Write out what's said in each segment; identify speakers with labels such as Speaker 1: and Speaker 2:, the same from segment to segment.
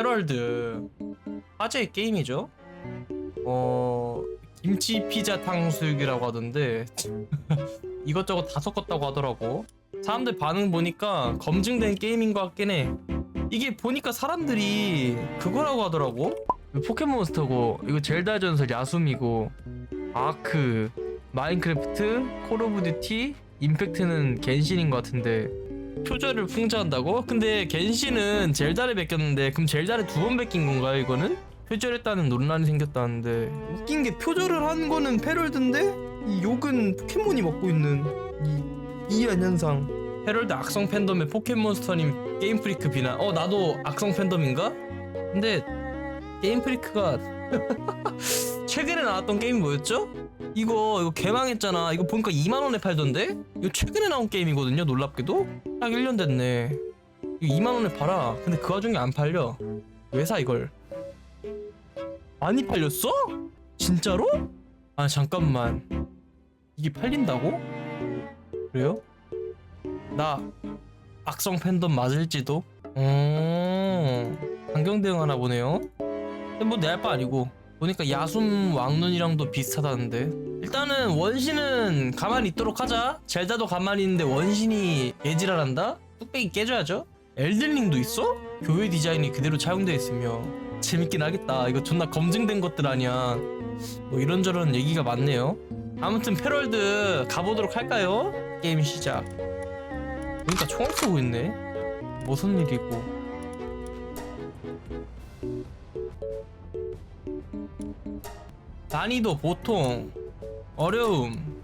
Speaker 1: 헤럴드 화제의 게임이죠. 어 김치 피자 탕수육이라고 하던데 이것저것 다 섞었다고 하더라고. 사람들 반응 보니까 검증된 게임인 것 같긴 해. 이게 보니까 사람들이 그거라고 하더라고. 포켓몬스터고 이거 젤다 전설 야숨이고 아크 마인크래프트 콜 오브 듀티 임팩트는 겐신인 것 같은데 표절을 풍자한다고? 근데 겐신은 젤다를 베꼈는데 그럼 젤다를 두 번 베낀 건가요 이거는? 표절했다는 논란이 생겼다는데 웃긴 게 표절을 한 거는 페럴드인데 이 욕은 포켓몬이 먹고 있는 이 이해한 현상 헤럴드 악성 팬덤의 포켓몬스터님 게임 프리크 비난 어 나도 악성 팬덤인가? 근데 게임 프리크가 최근에 나왔던 게임이 뭐였죠? 이거 이거 개망했잖아. 이거 보니까 2만 원에 팔던데? 이거 최근에 나온 게임이거든요. 놀랍게도 딱 1년 됐네. 이거 2만 원에 팔아. 근데 그 와중에 안 팔려. 왜 사 이걸? 많이 팔렸어? 진짜로? 아 잠깐만. 이게 팔린다고? 그래요? 나 악성 팬덤 맞을지도? 어 환경 대응하나 보네요. 근데 뭐 내 할 바 아니고 보니까 야숨 왕눈이랑도 비슷하다는데 일단은 원신은 가만히 있도록 하자. 젤다도 가만히 있는데 원신이 개지랄한다? 뚝배기 깨줘야죠. 엘든링도 있어? 교회 디자인이 그대로 차용되어 있으며 재밌긴 하겠다. 이거 존나 검증된 것들 아니야. 뭐 이런저런 얘기가 많네요. 아무튼 패럴드 가보도록 할까요? 게임 시작. 그러니까 총을 쏘고 있네. 무슨 일이고. 난이도 보통 어려움.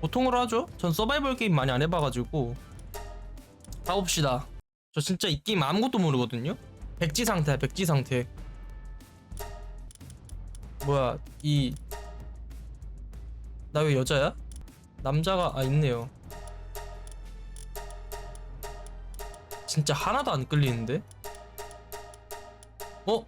Speaker 1: 보통으로 하죠? 전 서바이벌 게임 많이 안 해봐가지고. 가봅시다. 저 진짜 이 게임 아무것도 모르거든요? 백지 상태야 백지 상태. 뭐야 이. 나 왜 여자야? 남자가 아 있네요. 진짜 하나도 안 끌리는데? 어?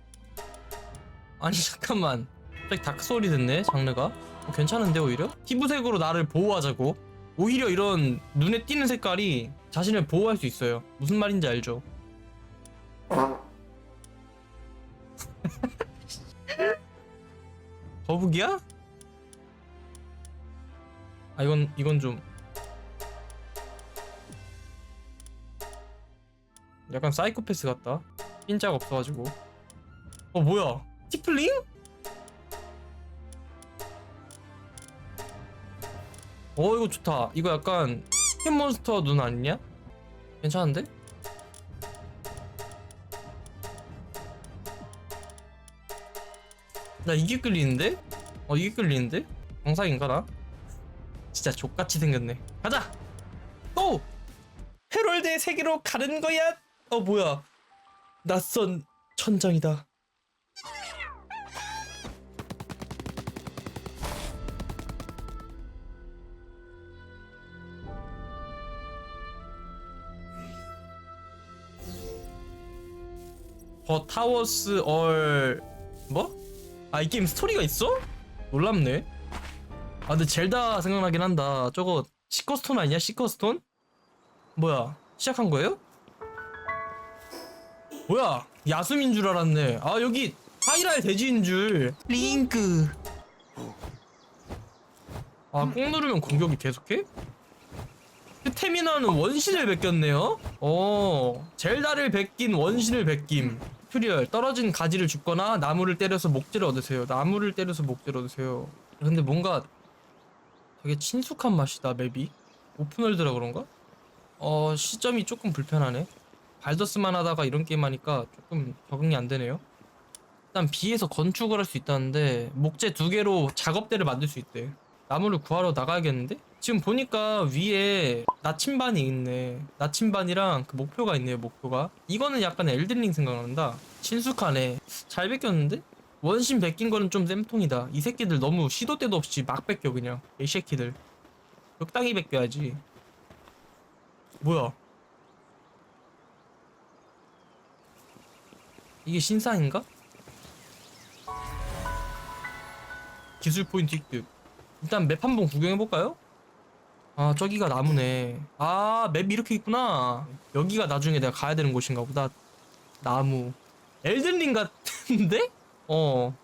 Speaker 1: 아니 잠깐만. 갑자기 다크 소리 듣네 장르가. 어, 괜찮은데 오히려? 피부색으로 나를 보호하자고? 오히려 이런 눈에 띄는 색깔이 자신을 보호할 수 있어요. 무슨 말인지 알죠? 거북이야? 아 이건 이건 좀. 약간 사이코패스 같다. 핀자가 없어가지고. 어 뭐야? 티플링? 어 이거 좋다 이거 약간 포켓몬스터 눈 아니냐? 괜찮은데? 나 이게 끌리는데? 어 이게 끌리는데? 정상인가 나? 진짜 족같이 생겼네 가자! 또! 헤럴드의 세계로 가는 거야! 어 뭐야 낯선 천장이다 더 타워스 얼 뭐? 아 이 게임 스토리가 있어? 놀랍네 아 근데 젤다 생각나긴 한다 저거 시커스톤 아니야 시커스톤? 뭐야 시작한 거예요? 뭐야 야숨인 줄 알았네 아 여기 하이랄 돼지인 줄 링크 아꼭 누르면 공격이 계속해? 스태미나는 원신을 베꼈네요 어 젤다를 베낀 원신을 베김 튜토리얼 떨어진 가지를 줍거나 나무를 때려서 목재를 얻으세요. 나무를 때려서 목재를 얻으세요. 근데 뭔가 되게 친숙한 맛이다 맵이. 오픈월드라 그런가? 어 시점이 조금 불편하네. 발더스만 하다가 이런 게임 하니까 조금 적응이 안 되네요. 일단 비에서 건축을 할 수 있다는데 목재 두 개로 작업대를 만들 수 있대. 나무를 구하러 나가야겠는데? 지금 보니까 위에 나침반이 있네. 나침반이랑 그 목표가 있네요 목표가. 이거는 약간 엘든링 생각난다. 친숙하네. 잘 베꼈는데? 원신 베낀 거는 좀 쌤통이다. 이 새끼들 너무 시도 때도 없이 막 베껴 그냥. 이 새끼들. 적당히 베껴야지. 뭐야? 이게 신상인가? 기술 포인트 획득. 일단 맵 한번 구경해볼까요? 아 저기가 나무네 아 맵 이렇게 있구나 여기가 나중에 내가 가야 되는 곳인가 보다 나무 엘든링 같은데? 어.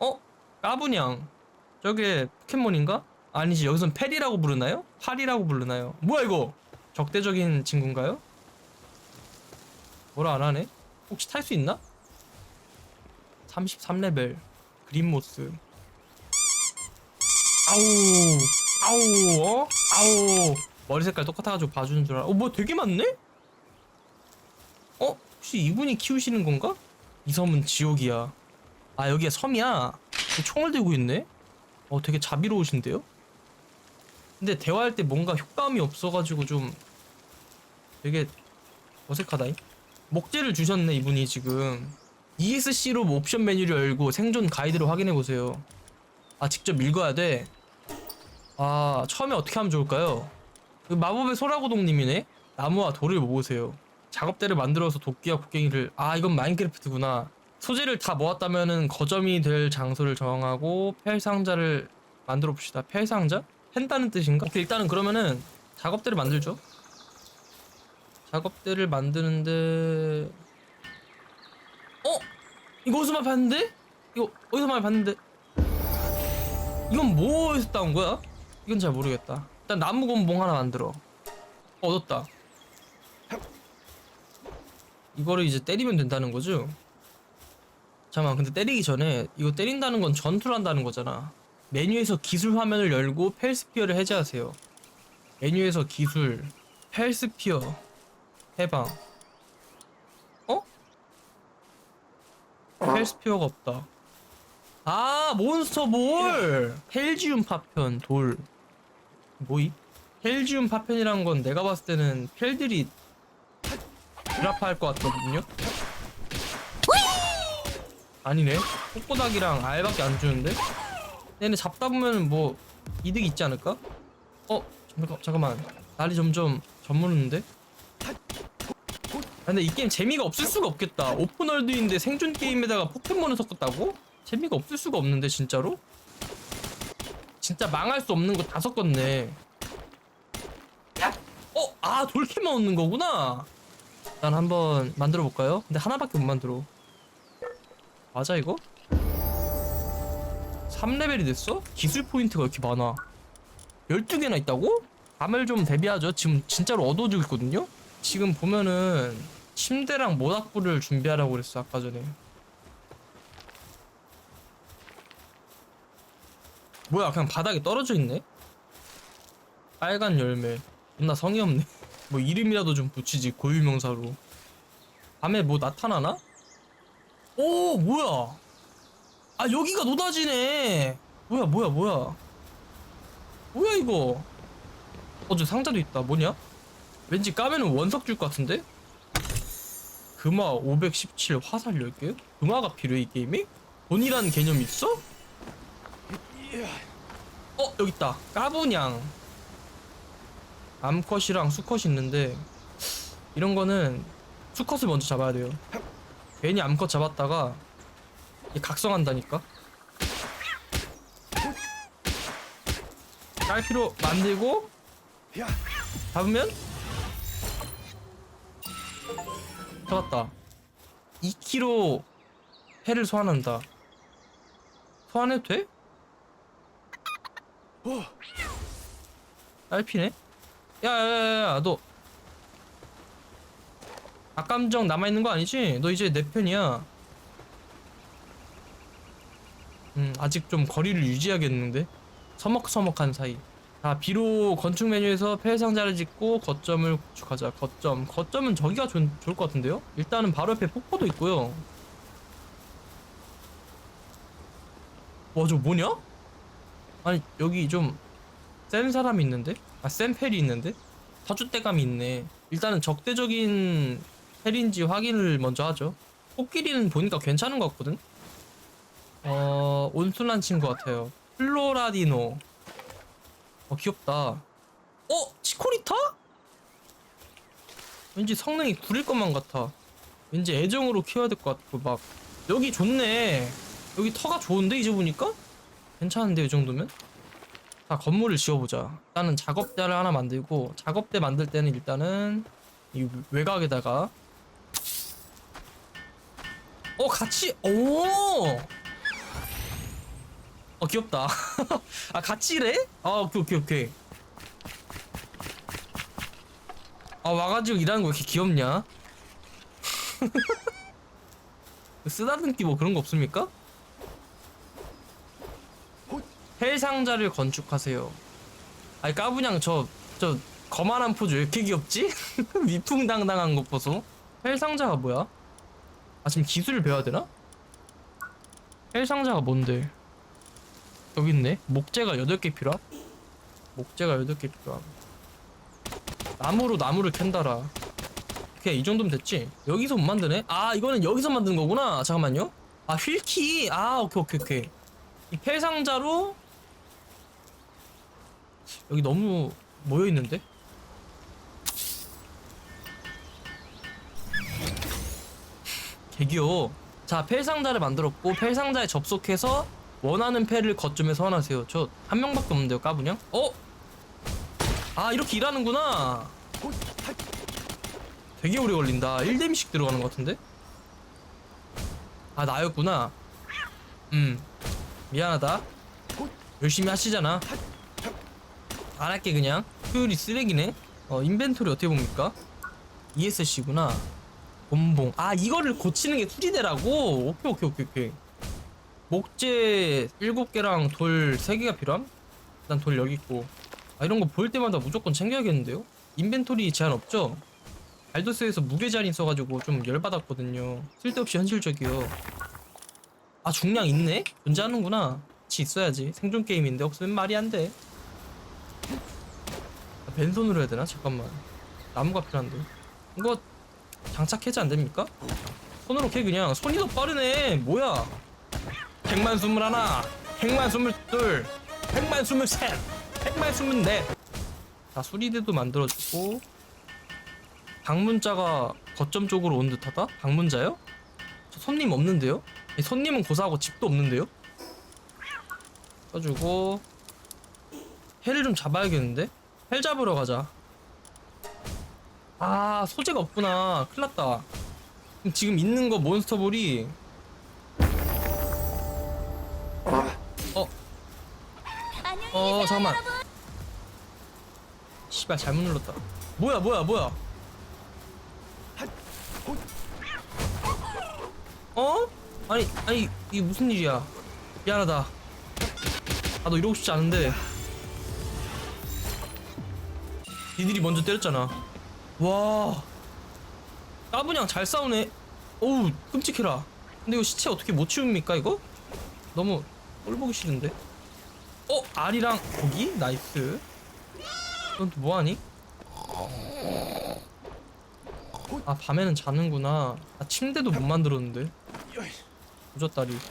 Speaker 1: 어? 까분양. 저게 포켓몬인가? 아니지 여기선 페리라고 부르나요? 파리라고 부르나요? 뭐야 이거? 적대적인 친구인가요? 뭐라 안 하네? 혹시 탈 수 있나? 33레벨 그린모스 아우 아우 어? 아우 머리 색깔 똑같아가지고 봐주는 줄 알아 어뭐 되게 많네? 어? 혹시 이분이 키우시는 건가? 이 섬은 지옥이야 아 여기가 섬이야 총을 들고 있네? 어 되게 자비로우신데요? 근데 대화할 때 뭔가 효과음이 없어가지고 좀 되게 어색하다잉 목재를 주셨네 이분이 지금 ESC로 옵션 메뉴를 열고 생존 가이드를 확인해보세요 아 직접 읽어야 돼? 아 처음에 어떻게 하면 좋을까요? 그 마법의 소라고동님이네? 나무와 돌을 모으세요 작업대를 만들어서 도끼와 곡괭이를 아 이건 마인크래프트구나 소재를 다 모았다면은 거점이 될 장소를 정하고 펠상자를 만들어 봅시다 펠상자? 펜다는 뜻인가? 오케이 일단은 그러면은 작업대를 만들죠 작업대를 만드는데 어? 이거 어디서 많이 봤는데? 이거 어디서 많이 봤는데? 이건 뭐에서 따온 거야? 이건 잘 모르겠다. 일단 나무 곤봉 하나 만들어. 어, 얻었다. 이거를 이제 때리면 된다는 거죠? 잠깐만 근데 때리기 전에 이거 때린다는 건 전투를 한다는 거잖아. 메뉴에서 기술 화면을 열고 펠스피어를 해제하세요. 메뉴에서 기술 펠스피어 해방. 어? 펠스피어가 없다. 아 몬스터볼 헬지움 파편 돌 뭐이? 헬지움 파편이란 건 내가 봤을 때는 펠들이 드랍할 것 같거든요 아니네 꼬꼬닥이랑 알밖에 안 주는데 얘네 잡다 보면 뭐 이득 있지 않을까? 어 잠깐, 잠깐만 날이 점점 저무는데 근데 이 게임 재미가 없을 수가 없겠다 오픈월드인데 생존 게임에다가 포켓몬을 섞었다고? 재미가 없을 수가 없는데 진짜로? 진짜 망할 수 없는 거 다 섞었네 어? 아 돌캐만 얻는 거구나 일단 한번 만들어 볼까요? 근데 하나밖에 못 만들어 맞아 이거? 3레벨이 됐어? 기술 포인트가 이렇게 많아 12개나 있다고? 밤을 좀 대비하죠 지금 진짜로 어두워지고 있거든요? 지금 보면은 침대랑 모닥불을 준비하라고 그랬어 아까 전에 뭐야 그냥 바닥에 떨어져 있네? 빨간 열매 존나 성의 없네 뭐 이름이라도 좀 붙이지 고유명사로 밤에 뭐 나타나나? 오 뭐야 아 여기가 노다지네 뭐야 뭐야 뭐야 뭐야 이거 어저 상자도 있다 뭐냐 왠지 까면은 원석 줄 것 같은데 금화 517 화살 10개? 금화가 필요해 이 게임이? 돈이라는 개념이 있어? 어 여기 있다. 까분양 암컷이랑 수컷이 있는데 이런 거는 수컷을 먼저 잡아야 돼요. 괜히 암컷 잡았다가 각성한다니까? 깔피로 만들고 잡으면 잡았다. 2kg 해를 소환한다. 소환해도 돼? 딸피네? 야야야야 너 악감정 남아있는 거 아니지? 너 이제 내 편이야 음 아직 좀 거리를 유지하겠는데 서먹서먹한 사이 자 비로 건축 메뉴에서 폐상자를 짓고 거점을 구축하자 거점 거점은 저기가 좋, 좋을 것 같은데요? 일단은 바로 옆에 폭포도 있고요 와 저 뭐냐? 아니 여기 좀 센 사람이 있는데? 아센 펠이 있는데? 사주대감이 있네 일단은 적대적인 펠인지 확인을 먼저 하죠 코끼리는 보니까 괜찮은 것 같거든? 어... 온순한 친구 같아요 플로라디노 어 귀엽다 어? 치코리타? 왠지 성능이 구릴 것만 같아 왠지 애정으로 키워야 될 것 같고 막 여기 좋네 여기 터가 좋은데 이제 보니까? 괜찮은데 이 정도면? 자 건물을 지어보자 일단은 작업대를 하나 만들고 작업대 만들 때는 일단은 이 외곽에다가 어 같이 오. 어 귀엽다. 아 같이래? 아 오케이 오케이 오케이. 아 와가지고 일하는 거 왜 이렇게 귀엽냐? 쓰다듬기 뭐 그런 거 없습니까? 헬 상자를 건축하세요. 아니 까부냥 저저 거만한 포즈 왜 이렇게 귀엽지? 위풍당당한 것 보소. 헬 상자가 뭐야? 아 지금 기술을 배워야 되나? 헬 상자가 뭔데? 여기 있네. 목재가 8개 필요함. 목재가 8개 필요함. 나무로 나무를 캔다라. 그냥 이 정도면 됐지? 여기서 못 만드네? 아 이거는 여기서 만드는 거구나. 잠깐만요. 아 휠키. 아 오케이 오케이 오케이. 이 폐상자로 여기 너무 모여 있는데? 개기요. 자, 펠상자를 만들었고 펠상자에 접속해서 원하는 펠을 거점에 소환하세요. 저 한 명밖에 없는데요, 까분양? 어? 아, 이렇게 일하는구나. 되게 오래 걸린다. 1데미씩 들어가는 것 같은데? 아, 나였구나. 음. 미안하다. 열심히 하시잖아. 안 할게 그냥. 효율이 쓰레기네. 어, 인벤토리 어떻게 봅니까? ESC구나. 곤봉. 아, 이거를 고치는 게 수리대라고? 오케이, 오케이, 오케이, 오케이. 목재 7개랑 돌 3개가 필요함? 일단 돌 여기 있고. 아, 이런 거 보일 때마다 무조건 챙겨야겠는데요? 인벤토리 제한 없죠? 알도스에서 무게 제한이 있어가지고 좀 열받았거든요. 쓸데없이 현실적이요. 아, 중량 있네? 존재하는구나. 같이 있어야지. 생존 게임인데 없으면 말이 안 돼. 아, 벤손으로 해야 되나? 잠깐만. 나무가 필요한데. 이거 장착 해제 안 됩니까? 손으로 캐 그냥. 손이 더 빠르네. 뭐야? 백만 스물 하나, 백만 스물 둘, 백만 스물 셋, 백만 스물 넷. 자 수리대도 만들어주고 방문자가 거점 쪽으로 온 듯하다? 방문자요? 저 손님 없는데요? 이 손님은 고사하고 집도 없는데요? 써주고 해를 좀 잡아야겠는데? 헬 잡으러 가자. 아 소재가 없구나. 큰일났다. 지금 있는 거 몬스터볼이 어? 어 잠깐만 씨발 잘못 눌렀다 뭐야 뭐야 뭐야 어? 아니 아니 이게 무슨 일이야 미안하다 아 너 이러고 싶지 않은데 니들이 먼저 때렸잖아 와 까분양 잘 싸우네 어우 끔찍해라 근데 이거 시체 어떻게 못 치웁니까 이거? 너무 꼴보기 싫은데 어? 알이랑 고기? 나이스 넌 또 뭐하니? 아 밤에는 자는구나 아 침대도 못 만들었는데 부잣다리